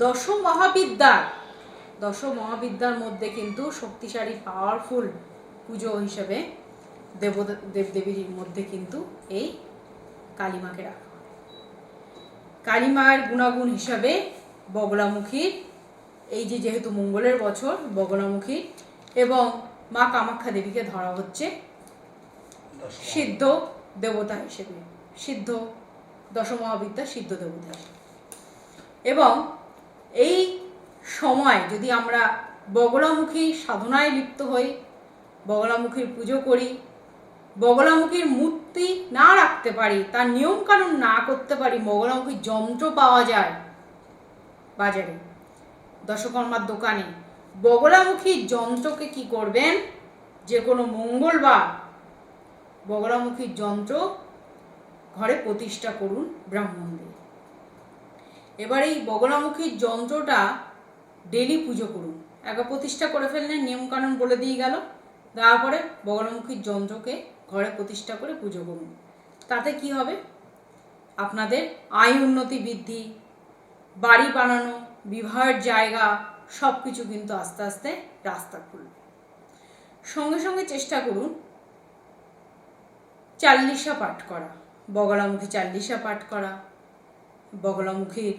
দশ মহাবিদ্যার দশ মহাবিদ্যার মধ্যে কিন্তু শক্তিশালী পাওয়ারফুল পুজো হিসেবে দেবতা দেবদেবীর মধ্যে কিন্তু এই কালীমাকে রাখা কালীমায়ের গুণাগুণ হিসাবে বগলামুখীর এই যে যেহেতু মঙ্গলের বছর, বগলামুখী এবং মা কামাখ্যা দেবীকে ধরা হচ্ছে সিদ্ধ দেবতা হিসেবে, সিদ্ধ দশমহাবিদ্যা সিদ্ধ দেবতা এবং এই সময় যদি আমরা বগলামুখী সাধনায় লিপ্ত হই, বগলামুখীর পুজো করি, বগলামুখীর মূর্তি না রাখতে পারি, তার নিয়মকানুন না করতে পারি, বগলামুখীর যন্ত্র পাওয়া যায় বাজারে, দশকর্মার দোকানে বগলামুখী যন্ত্রকে কি করবেন? যে কোনো মঙ্গলবার বগলামুখীর যন্ত্র ঘরে প্রতিষ্ঠা করুন ব্রাহ্মণ দিয়ে এবার এই বগলামুখীর যন্ত্রটা ডেলি পুজো করুন। একবার প্রতিষ্ঠা করে ফেললেন, নিয়মকানুন বলে দিয়ে গেল। তারপরে বগলামুখীর যন্ত্রকে ঘরে প্রতিষ্ঠা করে পুজো করুন। তাতে কি হবে? আপনাদের আয় উন্নতি বৃদ্ধি, বাড়ি বানানো, বিবাহের জায়গা সব কিছু কিন্তু আস্তে আস্তে রাস্তা খুলবে। সঙ্গে সঙ্গে চেষ্টা করুন চাল্লিশা পাঠ করা, বগলামুখী চাল্লিশা পাঠ করা, বগলামুখীর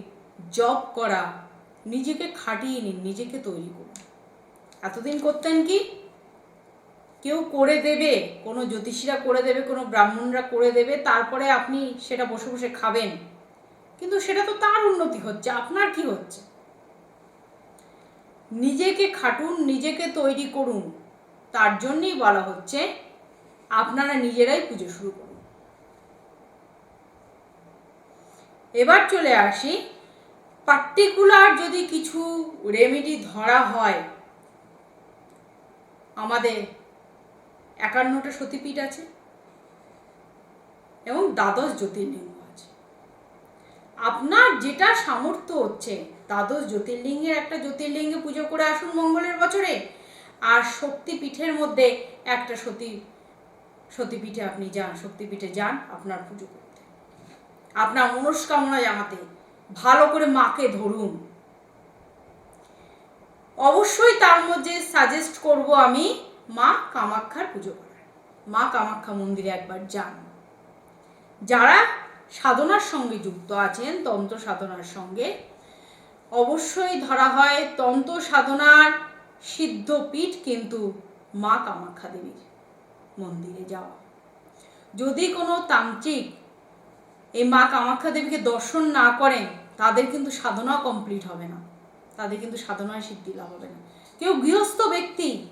জপ করা, নিজেকে খাটিয়ে নিন, নিজেকে তৈরি করুন। এতদিন করতেন কি? কেউ করে দেবে, কোনো জ্যোতিষীরা করে দেবে, কোনো ব্রাহ্মণরা করে দেবে, তারপরে আপনি সেটা বসে বসে খাবেন। কিন্তু সেটা তো তার উন্নতি হচ্ছে, আপনার কি হচ্ছে? নিজেকে খাটুন, নিজেকে তৈরি করুন, তার জন্যই বলা হচ্ছে, আপনারা নিজেরাই পুজো শুরু করুন। এবার চলে আসি পার্টিকুলার যদি কিছু রেমেডি ধরা হয়, আমাদের একান্নটা সতীপীঠ আছে এবং দ্বাদশ জ্যোতির্লিঙ্গ আছে। আপনার যেটা সামর্থ্য হচ্ছে, দ্বাদশ জ্যোতির্লিঙ্গের একটা জ্যোতির্লিঙ্গে পুজো করে আসুন মঙ্গলের বছরে, আর শক্তিপীঠের মধ্যে একটা সতী, সতীপীঠে আপনি যান, শক্তিপীঠে যান, আপনার পুজো করতে। আপনার মনস্কামনা জানাতে ভালো করে মাকে ধরুন। অবশ্যই তার মধ্যে সাজেস্ট করব আমি মা কামাখ্যার পুজো করার। মা কামাখ্যা মন্দিরে একবার যান। যারা সাধনার সঙ্গে যুক্ত আছেন, তন্ত্র সাধনার সঙ্গে, অবশ্যই ধরা হয় তন্ত্র সাধনার সিদ্ধপীঠ কিন্তু মা কামাখ্যা দেবীর মন্দিরে যাওয়া। যদি কোনো তান্ত্রিক এই মা কামাখ্যা দেবীকে দর্শন না করেন তাদের কিন্তু সাধনাও কমপ্লিট হবে না। তাদের কিন্তু সাধনায় সিদ্ধি লাভ হবে না। কেউ গৃহস্থ ব্যক্তি,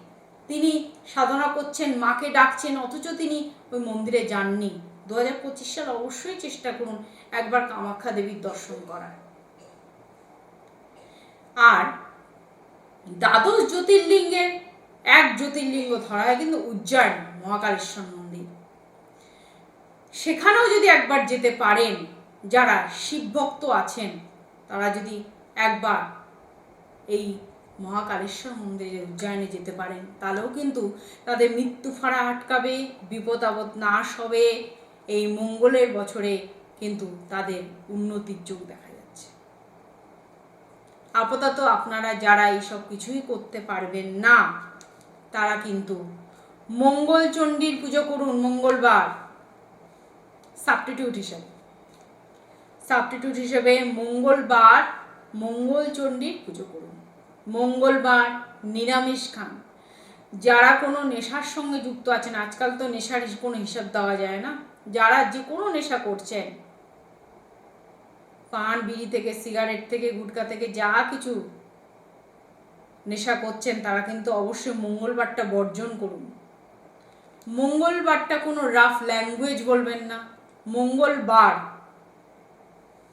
তিনি সাধনা করছেন, মাকে ডাকছেন, অথচ তিনি ওই মন্দিরে যাননি। দু হাজার পঁচিশ সাল অবশ্যই চেষ্টা করুন একবার কামাখ্যা দেবীর দর্শন করার। আর দ্বাদশ জ্যোতির্লিঙ্গের এক জ্যোতির্লিঙ্গ ধরা হয় কিন্তু উজ্জয়ন, মহাকালেশ্বর মন্দির। সেখানেও যদি একবার যেতে পারেন যারা শিবভক্ত আছেন, তারা যদি একবার এই মহাকালেশ্বর মন্দিরে উজ্জয়নে যেতে পারেন, তাহলেও কিন্তু তাদের মৃত্যু ফাড়া আটকাবে, বিপদ আপদ নাশ হবে। এই মঙ্গলের বছরে কিন্তু তাদের উন্নতির যোগ দেখা যাচ্ছে। আপাতত আপনারা যারা এইসব কিছুই করতে পারবেন না, তারা কিন্তু মঙ্গল চণ্ডীর পুজো করুন, মঙ্গলবার। সাবস্টিটিউট হিসেবে। সাবস্টিটিউট হিসেবে মঙ্গলবার মঙ্গল চণ্ডীর পুজো করুন। মঙ্গলবার নিরামিষ খান। যারা কোনো নেশার সঙ্গে যুক্ত আছেন, আজকাল তো নেশার কোনো হিসাব দেওয়া যায় না। যারা যে কোনো নেশা করছেন, পান, বিড়ি থেকে, সিগারেট থেকে, গুটকা থেকে, যা কিছু নেশা করছেন, তারা কিন্তু অবশ্যই মঙ্গলবারটা বর্জন করুন। মঙ্গলবারটা কোনো রাফ ল্যাঙ্গুয়েজ বলবেন না। মঙ্গলবার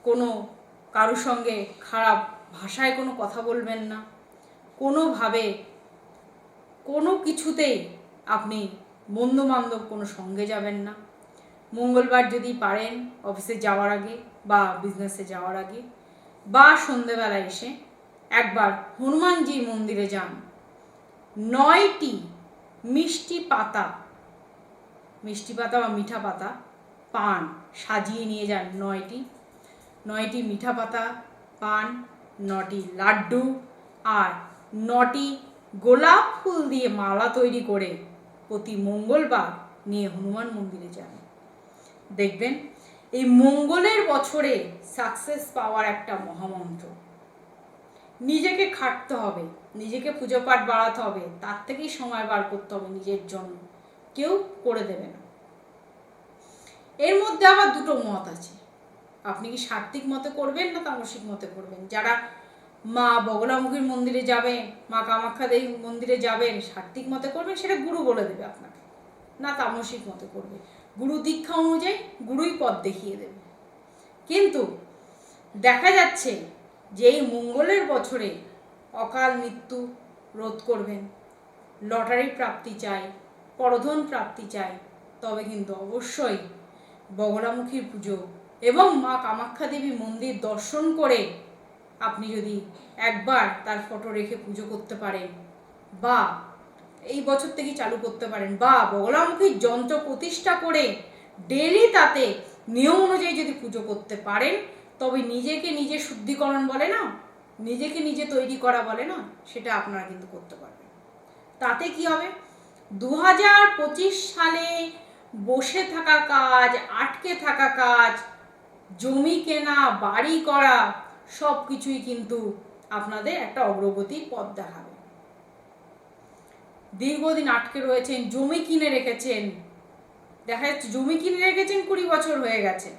কোনো কারোর সঙ্গে খারাপ ভাষায় কোনো কথা বলবেন না। কোনোভাবে কোনো কিছুতেই আপনি বন্ধু বান্ধব কোনো সঙ্গে যাবেন না। মঙ্গলবার যদি পারেন অফিসে যাওয়ার আগে বা বিজনেসে যাওয়ার আগে বা সন্ধেবেলা এসে একবার হনুমানজি মন্দিরে যান। নয়টি মিষ্টি পাতা মিষ্টি পাতা বা মিঠা পাতা পান, সাজিয়ে নিয়ে যান নয়টি। নয়টি মিঠা পাতা, পান, নটি লাড্ডু আর নটি গোলাপ ফুল দিয়ে মালা তৈরি করে প্রতি মঙ্গলবার নিয়ে হনুমান মন্দিরে যান। দেখবেন, এই মঙ্গলের বছরে সাকসেস পাওয়ার একটা মহামন্ত্র। নিজেকে খাটতে হবে, নিজেকে পুজো পাঠ বাড়াতে হবে, তার থেকেই সময় বার করতে হবে নিজের জন্য। কেউ করে দেবে না। এর মধ্যে আবার দুটো মত আছে। আপনি কি সাত্বিক মতে করবেন না তামসিক মতে করবেন? যারা মা বগলামুখীর মন্দিরে যাবেন, মা কামাখ্যা দেবী মন্দিরে যাবেন, সাত্বিক মতে করবেন, সেটা গুরু বলে দেবে আপনাকে। না তামসিক মতে করবে। গুরু দীক্ষা অনুযায়ী গুরুই পথ দেখিয়ে দেবে। কিন্তু দেখা যাচ্ছে যে এই মঙ্গলের বছরে অকাল মৃত্যু রোধ করবেন। লটারি প্রাপ্তি চাই, পরধন প্রাপ্তি চাই, তবে কিন্তু অবশ্যই বগলামুখীর পুজো এবং মা কামাখ্যা দেবী মন্দির দর্শন করে আপনি যদি একবার তার ফটো রেখে পুজো করতে পারেন, বা এই বছর থেকে চালু করতে পারেন, বা বগলামুখীর যন্ত্র প্রতিষ্ঠা করে ডেলি তাতে নিয়ম অনুযায়ী যদি পুজো করতে পারেন, তবে নিজেকে নিজে শুদ্ধিকরণ বলে না, নিজেকে নিজে তৈরি করা বলে না, সেটা আপনারা কিন্তু করতে পারবেন। তাতে কি হবে? দু হাজার পঁচিশ সালে বসে থাকা কাজ, আটকে থাকা কাজ জমি কেনা, বাড়ি করা সব কিছুই কিন্তু আপনাদের একটা অগ্রগতির পথ দেখাবে। দীর্ঘদিন আটকে রয়েছেন, জমি কিনে রেখেছেন। দেখা যাচ্ছে জমি কিনে রেখেছেন কুড়ি বছর হয়ে গেছে।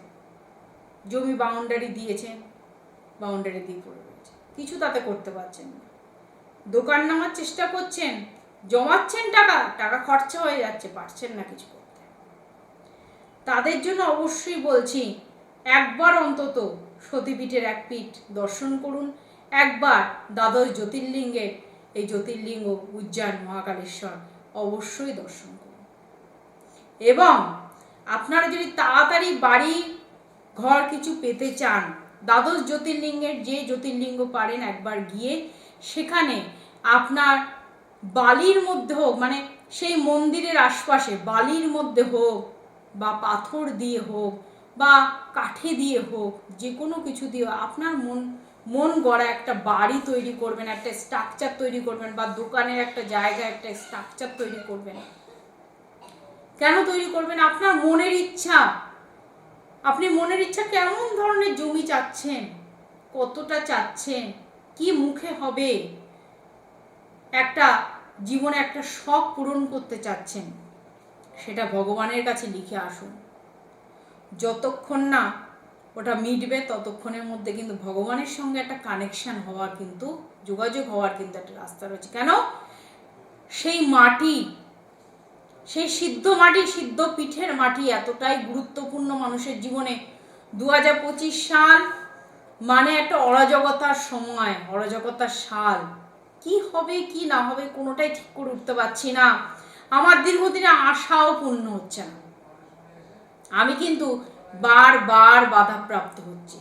জমি বাউন্ডারি দিয়েছেন বাউন্ডারি দিয়ে পড়ে রয়েছে। কিছু তাতে করতে পারছেন না। দোকান নামার চেষ্টা করছেন, জমাচ্ছেন টাকা টাকা খরচা হয়ে যাচ্ছে, পারছেন না কিছু করতে। তাদের জন্য অবশ্যই বলছি একবার অন্তত সতীপীঠের এক পীঠ দর্শন করুন। একবার দ্বাদশ জ্যোতির্লিঙ্গের এই জ্যোতির্লিঙ্গ উজ্জয়ন মহাকালেশ্বর অবশ্যই দর্শন করুন। এবং আপনারা যদি তাড়াতাড়ি বাড়ি ঘর কিছু পেতে চান, দ্বাদশ জ্যোতির্লিঙ্গের যে জ্যোতির্লিঙ্গ পারেন একবার গিয়ে, সেখানে আপনার বালির মধ্যে হোক মানে সেই মন্দিরের আশপাশে বালির মধ্যে হোক বা পাথর দিয়ে হোক বা কাঠে দিয়ে হোক, যে কোনো কিছু দিয়ে আপনার মন মন গড়া একটা বাড়ি তৈরি করবেন, একটা স্ট্রাকচার তৈরি করবেন বা দোকানের একটা জায়গা একটা স্ট্রাকচার তৈরি করবেন। কেন তৈরি করবেন? আপনার মনের ইচ্ছা। আপনি মনের ইচ্ছা কেমন ধরনের জমি চাচ্ছেন? কতটা চাচ্ছেন? কি মুখে হবে? একটা জীবনে একটা শখ পূরণ করতে চাচ্ছেন, সেটা ভগবানের কাছে লিখে আসুন। যতক্ষণ না ওটা মিটবে, ততক্ষণের মধ্যে কিন্তু ভগবানের সঙ্গে একটা কানেকশন হওয়ার কিন্তু, যোগাযোগ হওয়ার কিন্তু একটা রাস্তা রয়েছে। কেন? সেই মাটি, সেই সিদ্ধ মাটি, সিদ্ধ পিঠের মাটি এতটাই গুরুত্বপূর্ণ মানুষের জীবনে। দু হাজার পঁচিশ সাল মানে একটা অরাজকতার সময়, অরাজকতার সাল। কি হবে, কি না হবে কোনোটাই ঠিক করে উঠতে পারছি না। আমার দীর্ঘদিনে আশাও পূর্ণ হচ্ছে না। আমি কিন্তু বারবার বাধাপ্রাপ্ত হচ্ছি।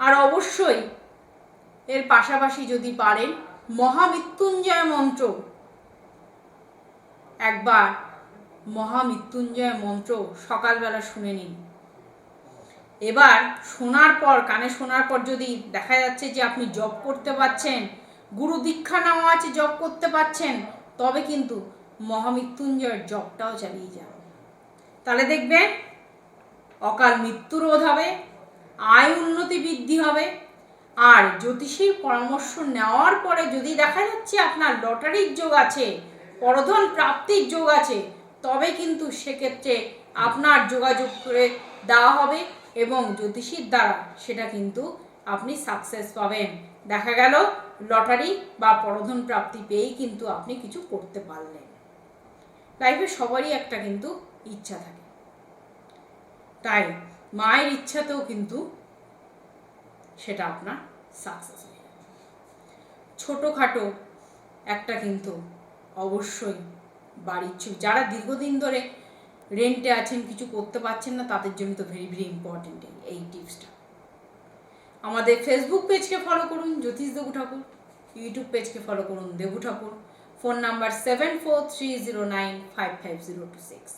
আর অবশ্যই এর পাশাপাশি যদি পারেন, মহামৃত্যুঞ্জয় মন্ত্র। একবার মহামৃত্যুঞ্জয় মন্ত্র সকালবেলা শুনে নিন। এবার শোনার পর, কানে শোনার পর যদি দেখা যাচ্ছে যে আপনি জব করতে পারছেন, গুরু দীক্ষা নেওয়া আছে জব করতে পারছেন, তবে কিন্তু মহামৃত্যুঞ্জয়ের জবটাও চালিয়ে যান। তাহলে দেখবেন অকাল মৃত্যু রোধ হবে, আয় উন্নতি বৃদ্ধি হবে। আর জ্যোতিষীর পরামর্শ নেওয়ার পরে যদি দেখা যাচ্ছে আপনার লটারির যোগ আছে, পরধন প্রাপ্তির যোগ আছে, তবে কিন্তু সেক্ষেত্রে আপনার যোগাযোগ করে দেওয়া হবে এবং জ্যোতিষীর দ্বারা সেটা কিন্তু আপনি সাকসেস পাবেন। দেখা গেল, লটারি বা পরধন প্রাপ্তি পেয়েই কিন্তু আপনি কিছু করতে পারলেন। লাইফে সবারই একটা কিন্তু ইচ্ছা থাকে। তাই মায়ের ইচ্ছাতেও কিন্তু সেটা আপনার সাকসেস ছোটোখাটো একটা কিন্তু অবশ্যই বাড়ির ছবি। যারা দীর্ঘদিন ধরে রেন্টে আছেন, কিছু করতে পারছেন না, তাদের জন্য তো ভেরি ভেরি ইম্পর্টেন্ট এই টিপসটা আমাদের ফেসবুক পেজকে ফলো করুন, জ্যোতিষ দেবু ঠাকুর। ইউটিউব পেজকে ফলো করুন, Debu Thakur. Phone number seven four three zero nine five five zero two six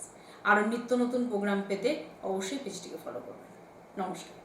আরও নিত্য নতুন প্রোগ্রাম পেতে অবশ্যই পেজটিকে ফলো করবেন। নমস্কার।